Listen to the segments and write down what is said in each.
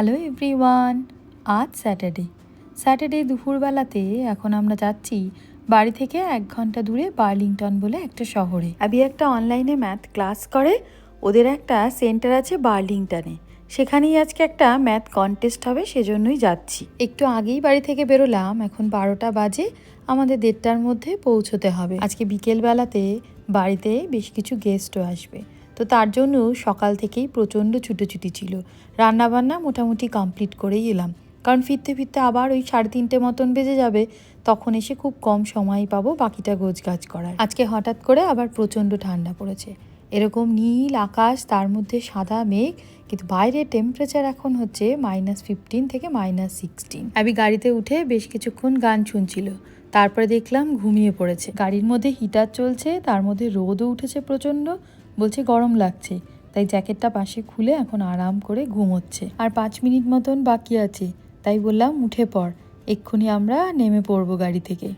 Hello everyone আজ Saturday Saturday দুপুরবেলাতে এখন আমরা যাচ্ছি বাড়ি থেকে এক ঘণ্টা দূরে বার্লিংটন বলে একটা শহরে। আবি একটা অনলাইনে ম্যাথ ক্লাস করে ওদের একটা সেন্টার আছে বার্লিংটনে। সেখানেই আজকে একটা ম্যাথ কন্টেস্ট হবে সেজন্যই যাচ্ছি। একটু আগেই বাড়ি থেকে বেরোলাম এখন বারোটা বাজে আমাদের দেড়টার মধ্যে পৌঁছতে হবে। আজকে বিকেলবেলাতে বাড়িতে বেশ কিছু গেস্টও আসবে। তো তার জন্য সকাল থেকেই প্রচণ্ড ছুটোছুটি ছিল। রান্নাবান্না মোটামুটি কমপ্লিট করেই এলাম। কারণ ফিরতে ফিরতে আবার ওই সাড়ে তিনটে মতন বেজে যাবে, তখন এসে খুব কম সময় পাবো বাকিটা গোছগাছ করার। আজকে হঠাৎ করে আবার প্রচণ্ড ঠান্ডা পড়েছে। এরকম নীল আকাশ, তার মধ্যে সাদা মেঘ, কিন্তু বাইরে টেম্পারেচার এখন হচ্ছে মাইনাস ফিফটিন থেকে মাইনাস সিক্সটিন আমি গাড়িতে উঠে বেশ কিছুক্ষণ গান শুনছিল। তারপরে দেখলাম ঘুমিয়ে পড়েছে। গাড়ির মধ্যে হিটার চলছে, তার মধ্যে রোদও উঠেছে প্রচণ্ড। বলছে গরম লাগছে, তাই জ্যাকেটটা পাশে খুলে এখন আরাম করে ঘুমোচ্ছে। আর পাঁচ মিনিট মতন বাকি আছে, তাই বললাম উঠে পড়, এক্ষুনি আমরা নেমে পড়ব গাড়ি থেকে।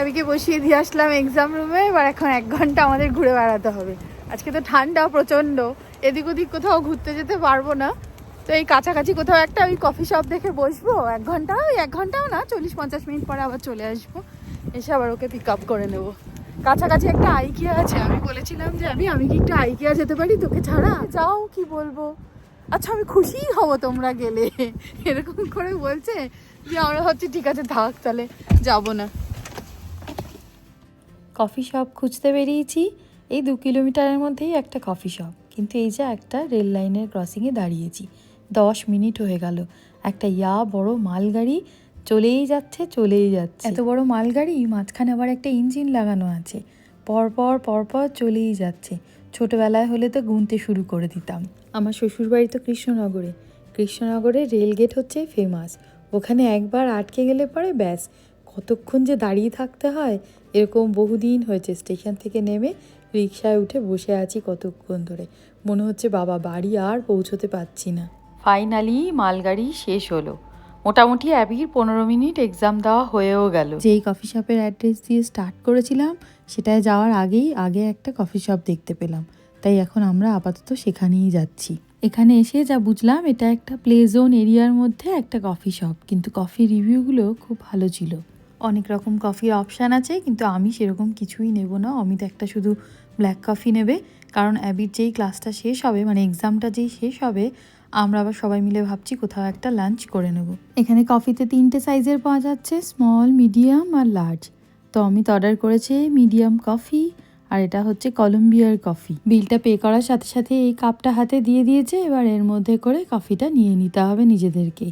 আবিকে বসিয়ে দিয়ে আসলাম এক্সাম রুমে এবার এখন এক ঘণ্টা আমাদের ঘুরে বেড়াতে হবে। আজকে তো ঠান্ডা প্রচণ্ড, এদিক ওদিক কোথাও ঘুরতে যেতে পারব না। তো এই কাছাকাছি কোথাও একটা ওই কফি শপ দেখে বসবো, এক ঘণ্টা, ওই এক ঘন্টাও না, চল্লিশ পঞ্চাশ মিনিট পরে আবার চলে আসব। এসে আবার ওকে পিক আপ করে নেব। কাছাকাছি একটা আইকিয়া আছে। আমি বলেছিলাম যে, আমি আমি কি একটু আইকিয়া যেতে পারি তোকে ছাড়া? যাও, কি বলব? আচ্ছা আমি খুশিই হব তোমরা গেলে। এরকম করে বলছে। যে, আমরা হচ্ছে ঠিক আছে, থাক, তাহলে যাব না। কফি শপ খুঁজতে বেরিয়েছি। এই দু কিলোমিটারের মধ্যেই একটা কফি শপ। কিন্তু এই যে একটা রেল লাইনের ক্রসিংয়ে দাঁড়িয়েছি। দশ মিনিট হয়ে গেল। একটা ইয়া বড় মালগাড়ি চলেই যাচ্ছে চলেই যাচ্ছে। এত বড় মালগাড়ি মাঝখানে আবার একটা ইঞ্জিন লাগানো আছে। পরপর পরপর চলেই যাচ্ছে। ছোটবেলায় হলে তো গুনতে শুরু করে দিতাম। আমার শ্বশুরবাড়ি তো কৃষ্ণনগরে। কৃষ্ণনগরে রেলগেট হচ্ছে ফেমাস ওখানে একবার আটকে গেলে পরে ব্যাস কতক্ষণ যে দাঁড়িয়ে থাকতে হয় এরকম বহুদিন হয়েছে। স্টেশন থেকে নেমে রিক্সায় উঠে বসে আছি কতক্ষণ ধরে। মনে হচ্ছে বাবা বাড়ি আর পৌঁছতে পারছি না। ফাইনালি মালগাড়ি শেষ হলো। মোটামুটি অ্যাবির পনেরো মিনিট এক্সাম দেওয়া হয়েও গেল। যেই কফি শপের অ্যাড্রেস দিয়ে স্টার্ট করেছিলাম, সেটায় যাওয়ার আগেই আগে একটা কফি শপ দেখতে পেলাম। তাই এখন আমরা আপাতত সেখানেই যাচ্ছি। এখানে এসে যা বুঝলাম, এটা একটা প্লে জোন এরিয়ার মধ্যে একটা কফি শপ কিন্তু কফি রিভিউগুলো খুব ভালো ছিল। অনেক রকম কফির অপশান আছে, কিন্তু আমি সেরকম কিছুই নেব না। অমিত একটা শুধু ব্ল্যাক কফি নেবে। কারণ অ্যাবির যেই ক্লাসটা শেষ হবে মানে এক্সামটা যেই শেষ হবে আমরা আবার সবাই মিলে ভাবছি কোথাও একটা লাঞ্চ করে নেব। এখানে কফিতে তিনটে সাইজের পাওয়া যাচ্ছে স্মল মিডিয়াম আর লার্জ তো অমিত অর্ডার করেছে মিডিয়াম কফি আর এটা হচ্ছে কলম্বিয়ার কফি বিলটা পে করার সাথে সাথে এই কাপটা হাতে দিয়ে দিয়েছে, এবার এর মধ্যে করে কফিটা নিয়ে নিতে হবে নিজেদেরকে।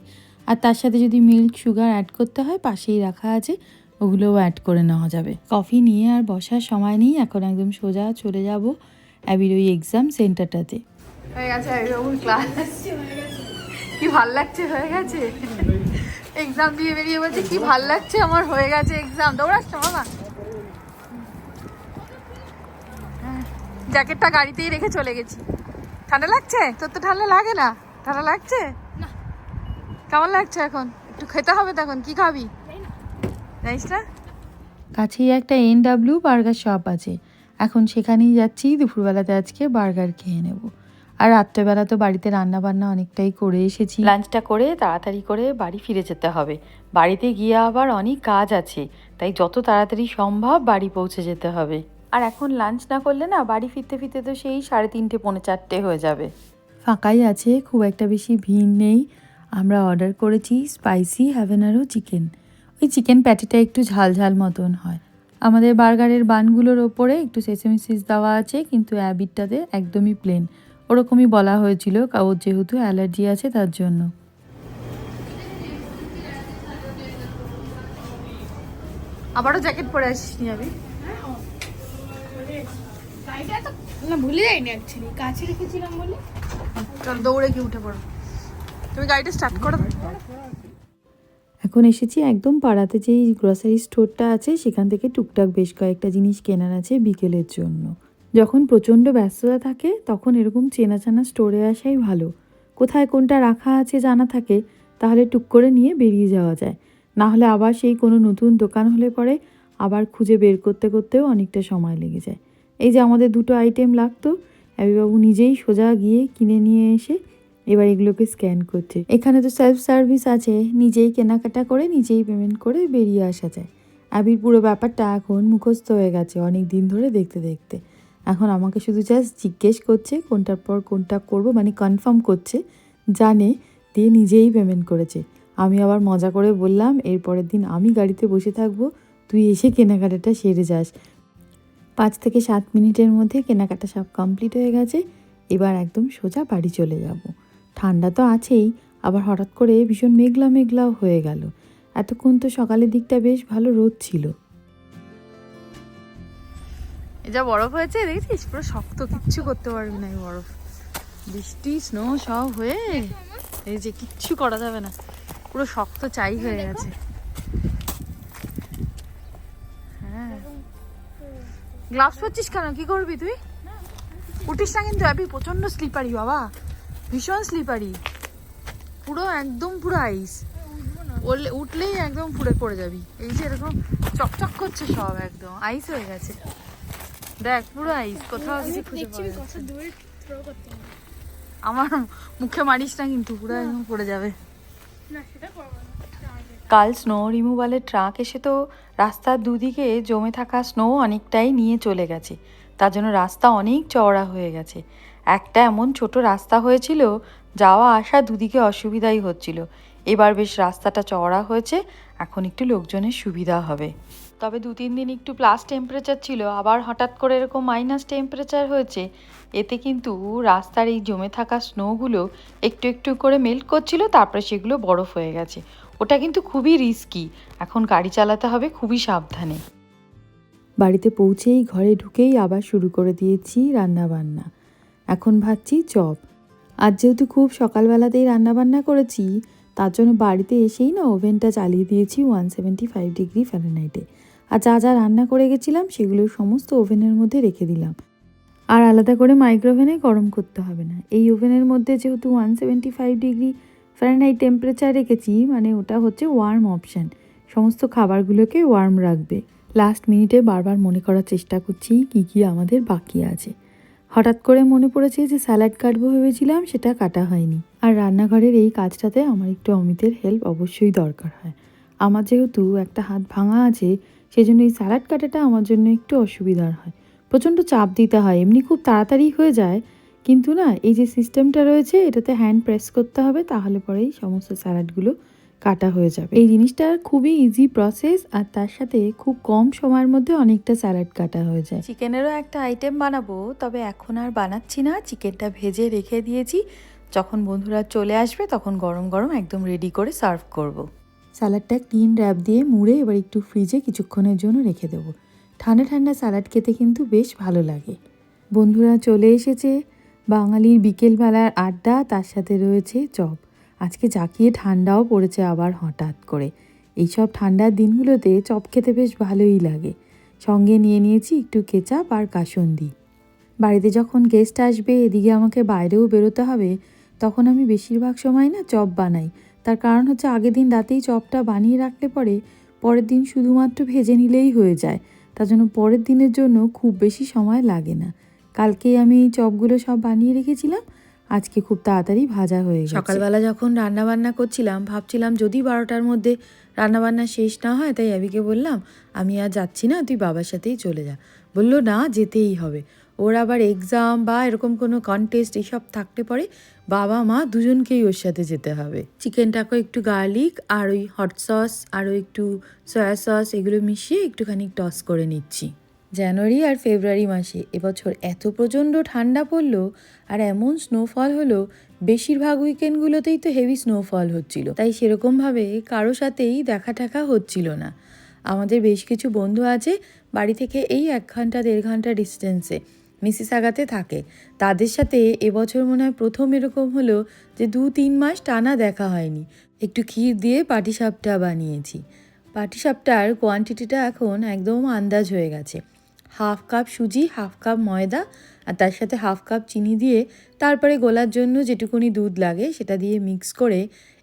আর তার সাথে যদি মিল্ক সুগার অ্যাড করতে হয়, পাশেই রাখা আছে, ওগুলোও অ্যাড করে নেওয়া যাবে। কফি নিয়ে আর বসার সময় নেই, এখন একদম সোজা চলে যাব অ্যাবির ওই এক্সাম সেন্টারটাতে হয়ে গেছে বাবুর ক্লাস কি ভালো লাগছে হয়ে গেছে? এক্সাম দিয়ে বেরিয়ে বলছে কি ভালো লাগছে আমার হয়ে গেছে এক্সাম দৌড়াচ্ছ মামা? জ্যাকেটটা গাড়িতেই রেখে চলে গেছি। ঠান্ডা লাগছে? তোর তো ঠান্ডা লাগে না। ঠান্ডা লাগছে? কেমন লাগছে এখন? একটু খেতে হবে তখন কি খাবি? জানিস না? কাছেই একটা এন ডাব্লিউ বার্গার শপ আছে। এখন সেখানেই যাচ্ছি দুপুরবেলাতে আজকে বার্গার খেয়ে নেব। আর রাত্রেবেলা তো বাড়িতে রান্না বান্না অনেকটাই করে এসেছি। লাঞ্চটা করে তাড়াতাড়ি করে বাড়ি ফিরে যেতে হবে। বাড়িতে গিয়ে আবার অনেক কাজ আছে তাই যত তাড়াতাড়ি সম্ভব বাড়ি পৌঁছে যেতে হবে। আর এখন লাঞ্চ না করলে না বাড়ি ফিরতে ফিরতে তো সেই সাড়ে তিনটে পৌনে চারটে হয়ে যাবে। ফাঁকাই আছে খুব একটা বেশি ভিড় নেই। আমরা অর্ডার করেছি স্পাইসি হ্যাভেনারো চিকেন। ওই চিকেন প্যাটিটা একটু ঝাল ঝাল মতন হয়। আমাদের বার্গারের বানগুলোর ওপরে একটু সেসেমি সিজ দেওয়া আছে কিন্তু অ্যাবিটটাতে একদমই প্লেন ওরকমই বলা হয়েছিল কা- ওর যেহেতু অ্যালার্জি আছে তার জন্য। আবারও জ্যাকেট পরে আসিস নি আমি না ভুলে যাইনি অ্যাকচুয়ালি কাছে রেখেছিলাম বলে। চল দৌড়ে কি উঠে পড়ো। তুমি গাড়িটা স্টার্ট করো। এখন এসেছি একদম পাড়াতে যেই গ্রসারি স্টোরটা আছে সেখান থেকে টুকটাক বেশ কয়েকটা জিনিস কেনার আছে বিকেলের জন্য। যখন প্রচণ্ড ব্যস্ততা থাকে, তখন এরকম চেনা চেনা স্টোরে আসাই ভালো। কোথায় কোনটা রাখা আছে জানা থাকে, তাহলে টুক করে নিয়ে বেরিয়ে যাওয়া যায়। না হলে আবার সেই কোনো নতুন দোকান হলে পরে আবার খুঁজে বের করতে করতেও অনেকটা সময় লেগে যায়। এই যে আমাদের দুটো আইটেম লাগতো, অ্যাবিবাবু নিজেই সোজা গিয়ে কিনে নিয়ে এসে এবার এগুলোকে স্ক্যান করছে। এখানে তো সেলফ সার্ভিস আছে, নিজেই কেনাকাটা করে, নিজেই পেমেন্ট করে বেরিয়ে আসা যায়। অ্যাবির পুরো ব্যাপারটা এখন মুখস্থ হয়ে গেছে অনেক দিন ধরে দেখতে দেখতে। এখন আমাকে শুধু জাস্ট জিজ্ঞেস করছে কোনটার পর কোনটা করব মানে কনফার্ম করছে, জানে দিয়ে নিজেই পেমেন্ট করেছে। আমি আবার মজা করে বললাম এরপরের দিন আমি গাড়িতে বসে থাকব, তুই এসে কেনাকাটাটা সেরে যাস। পাঁচ থেকে সাত মিনিটের মধ্যে কেনাকাটা সব কমপ্লিট হয়ে গেছে, এবার একদম সোজা বাড়ি চলে যাব। ঠান্ডা তো আছেই, আবার হঠাৎ করে ভীষণ মেঘলা মেঘলাও হয়ে গেল। এতক্ষণ তো সকালের দিকটা বেশ ভালো রোদ ছিল। যা বরফ হয়েছে দেখছিস? পুরো শক্ত কিচ্ছু করতে পারবি না এই বরফ। বৃষ্টি স্নো সব হয়ে এই যে কিচ্ছু করা যাবে না। পুরো শক্ত চাই হয়ে গেছে। হ্যাঁ। গ্লাভস পরছিস কেন? কি করবি তুই? উঠিস না কিন্তু অ্যাপি প্রচণ্ড স্লিপারি বাবা। ভীষণ স্লিপারি পুরো একদম পুরো আইস ওলে উঠলেই একদম পুড়ে পড়ে যাবি। এই যে এরকম চকচক করছে সব একদম। আইস হয়ে গেছে। দেখ পুরো আইস কোথাও কিছু খুঁজে পাওয়া আমার মুখে মারিস না কিন্তু পুরো একদম পড়ে যাবে। কাল স্নো রিমুভালের ট্রাক এসে তো রাস্তার দুদিকে জমে থাকা স্নো অনেকটাই নিয়ে চলে গেছে। তার জন্য রাস্তা অনেক চওড়া হয়ে গেছে। একটা এমন ছোট রাস্তা হয়েছিল যাওয়া আসা দুদিকে অসুবিধাই হচ্ছিল। এবার বেশ রাস্তাটা চওড়া হয়েছে এখন একটু লোকজনের সুবিধা হবে। তবে দু তিন দিন একটু প্লাস টেম্পারেচার ছিল, আবার হঠাৎ করে এরকম মাইনাস টেম্পারেচার হয়েছে, এতে কিন্তু রাস্তার এই জমে থাকা স্নোগুলো একটু একটু করে মেল্ট করছিল, তারপরে সেগুলো বরফ হয়ে গেছে। ওটা কিন্তু খুবই রিস্কি এখন গাড়ি চালাতে হবে খুবই সাবধানে। বাড়িতে পৌঁছেই ঘরে ঢুকেই আবার শুরু করে দিয়েছি রান্না বান্না এখন ভাবছি চপ। আজ যেহেতু খুব সকালবেলাতেই রান্না বান্না করেছি, তার জন্য বাড়িতে এসেই না ওভেনটা চালিয়ে দিয়েছি ওয়ান সেভেন্টি ফাইভ ডিগ্রি ফ্যারেনহাইটে আর যা যা রান্না করে গেছিলাম সেগুলো সমস্ত ওভেনের মধ্যে রেখে দিলাম। আর আলাদা করে মাইক্রোওভেনে গরম করতে হবে না। এই ওভেনের মধ্যে যেহেতু one seventy five degree Fahrenheit temperature রেখেছি মানে ওটা হচ্ছে ওয়ার্ম অপশান সমস্ত খাবারগুলোকে ওয়ার্ম রাখবে। লাস্ট মিনিটে বারবার মনে করার চেষ্টা করছি কি কি আমাদের বাকি আছে। হঠাৎ করে মনে পড়েছে যে স্যালাড কাটবো ভেবেছিলাম, সেটা কাটা হয়নি। আর রান্নাঘরের এই কাজটাতে আমার একটু অমিতের হেল্প অবশ্যই দরকার হয়। আমার যেহেতু একটা হাত ভাঙা আছে সেজন্য এই স্যালাড কাটাটা আমার জন্য একটু অসুবিধার হয়। প্রচণ্ড চাপ দিতে হয়, এমনি খুব তাড়াতাড়ি হয়ে যায়। কিন্তু না, এই যে সিস্টেমটা রয়েছে, এটাতে হ্যান্ড প্রেস করতে হবে, তাহলে পরেই সমস্ত স্যালাডগুলো কাটা হয়ে যাবে। এই জিনিসটা খুবই ইজি প্রসেস আর তার সাথে খুব কম সময়ের মধ্যে অনেকটা স্যালাড কাটা হয়ে যায়। চিকেনেরও একটা আইটেম বানাবো, তবে এখন আর বানাচ্ছি না। চিকেনটা ভেজে রেখে দিয়েছি। যখন বন্ধুরা চলে আসবে, তখন গরম গরম একদম রেডি করে সার্ভ করব। স্যালাডটা ক্লিন র্যাপ দিয়ে মুড়ে এবার একটু ফ্রিজে কিছুক্ষণের জন্য রেখে দেবো। ঠান্ডা ঠান্ডা স্যালাড খেতে কিন্তু বেশ ভালো লাগে। বন্ধুরা চলে এসেছে বাঙালির বিকেলবেলার আড্ডা, তার সাথে রয়েছে চপ। আজকে জাকিয়ে ঠান্ডাও পড়েছে আবার হঠাৎ করে। এইসব ঠান্ডার দিনগুলোতে চপ খেতে বেশ ভালোই লাগে। সঙ্গে নিয়ে নিয়েছি একটু কেচাপ আর কাসন্দি। বাড়িতে যখন গেস্ট আসবে, এদিকে আমাকে বাইরেও বেরোতে হবে, তখন আমি বেশিরভাগ সময় না চপ বানাই। তার কারণ হচ্ছে আগের দিন রাতেই চপটা বানিয়ে রাখলে পরে পরের দিন শুধুমাত্র ভেজে নিলেই হয়ে যায়। তার জন্য পরের দিনের জন্য খুব বেশি সময় লাগে না। কালকে আমি চপগুলো সব বানিয়ে রেখেছিলাম। আজকে খুব তাড়াতাড়ি ভাজা হয়ে গেছে। সকালবেলা যখন রান্না বান্না করছিলাম, ভাবছিলাম যদি বারোটার মধ্যে রান্না বান্না শেষ না হয়, তাই অ্যাবিকে বললাম, আমি আর যাচ্ছি না, তুই বাবার সাথেই চলে যা। বলল, না, যেতেই হবে। ওর আবার এক্সাম বা এরকম কোনো কন্টেস্ট এইসব থাকতে পরে, বাবা মা দুজনকেই ওর সাথে যেতে হবে। চিকেনটাকে একটু গার্লিক আর ওই হট সস আর ওই একটু সয়া সস এগুলো মিশিয়ে একটুখানি টস করে নিচ্ছি। জানুয়ারি আর ফেব্রুয়ারি মাসে এবছর এত প্রচণ্ড ঠান্ডা পড়ল আর এমন স্নোফল হলো, বেশিরভাগ উইকেন্ডগুলোতেই তো হেভি স্নোফল হচ্ছিল। তাই সেরকমভাবে কারও সাথেই দেখা টাকা হচ্ছিল না। আমাদের বেশ কিছু বন্ধু আছে বাড়ি থেকে এই এক ঘণ্টা দেড় ঘণ্টা ডিস্টেন্সে মিসিসাগাতে থাকে। তাদের সাথে এবছর মনে হয় প্রথম এরকম হলো যে দু তিন মাস টানা দেখা হয়নি। একটু ক্ষীর দিয়ে পাটিসাপটা বানিয়েছি। পাটিসাপটার কোয়ান্টিটিটা এখন একদম আন্দাজ হয়ে গেছে। হাফ কাপ সুজি, হাফ কাপ ময়দা আর তার সাথে হাফ কাপ চিনি দিয়ে তারপরে গোলার জন্য যেটুকুনি দুধ লাগে সেটা দিয়ে মিক্স করে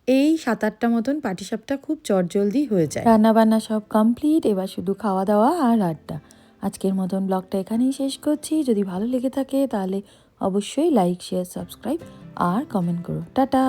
এই সাত আটটা মতন পাটিসাপটা খুব চটজলদি হয়ে যায়। রান্না বান্না সব কমপ্লিট এবার শুধু খাওয়া দাওয়া আর আড্ডা। আজকের মতন ব্লগটা এখানেই শেষ করছি। যদি ভালো লেগে থাকে তাহলে অবশ্যই লাইক শেয়ার সাবস্ক্রাইব আর কমেন্ট করো। টাটা!